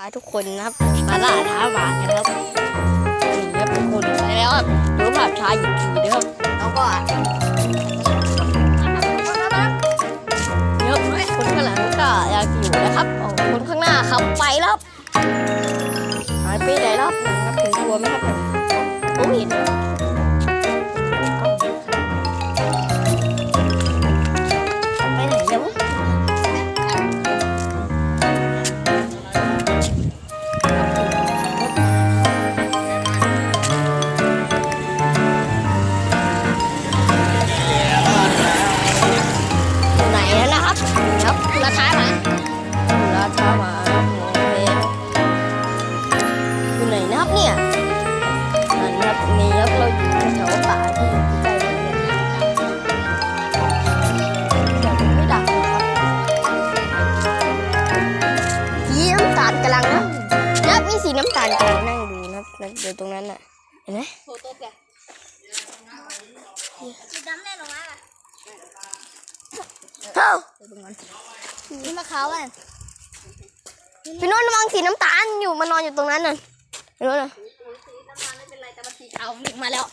พาทุกคนนะครับมาล่าท้าหมากันครับนี่ครับทุกคนไปแล้วครับดูภาพช้าอีกทีนะครับแล้วก็เยอะคนข้างหลังก็อยากอยู่นะครับคนข้างหน้าขับไปแล้วครับหายไปไหนรับนะครับถึงตัวไหมครับโอ้ยเห็น รับราคาหมาราคาหมาครับโอเคอยู่ไหนนะครับเนี่ยนั่นครับนี่ครับเราอยู่แถวป่าที่อยู่ใกล้ๆกันเนี่ยแต่ผมไม่ดักนะครับสีน้ำตาลกำลังนะนะครับมีสีน้ำตาลกำลังนั่งดูนะครับนั่นอยู่ตรงนั้นน่ะเห็นไหมโฟโต้แกสีดำแน่นอนอะเอ้า นี่มะขาวอะพี่โนนท์ระวังสีน้ำตาลอยู่มานอนอยู่ตรงนั้นน่ะพี่โนนท์น่ะน้ำตาลไม่เป็นไรแต่มันสีขาวมันมาแล้ว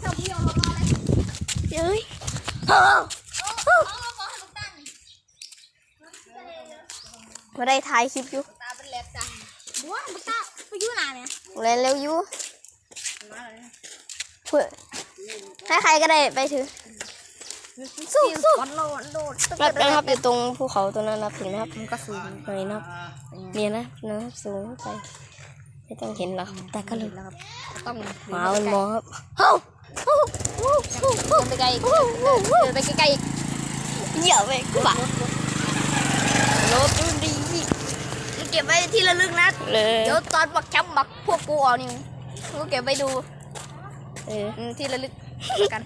เจ้าพี่เอามาเลยเอ้ยเอ้าเอาเอาขอให้ลูกตั้งมาได้ถ่ายคลิปอยู่ตาเป็นแหลกจ้ะว้าลูกตาไปยุ่งนานเนี่ยแล้วเร็วอยู่เพื่อให้ใครก็ได้ไปถือ สู้สู้วันโลดโลดครับนะครับอยู่ตรงภูเขาตรงนั้นนะครับถึงนะครับมันก็สูงเห็นนะครับเนี่ยนะนะครับสูงไปไม่ต้องเห็นหรอกแต่ก็เลยแล้วครับต้องหมามันมองครับเฮ้าเฮ้าเฮ้าเฮ้าเฮ้าเดินไปไกลอีกเฮ้าเฮ้าเฮ้าเดินไปใกล้ๆอีกเหยียบไปกูบ้ารถดูดีเก็บไว้ที่ระลึกนะเลยเดี๋ยวตอนบักแคมป์บักพวกกูเอานี่กูเก็บไว้ดูเอออืมที่ระลึกกัน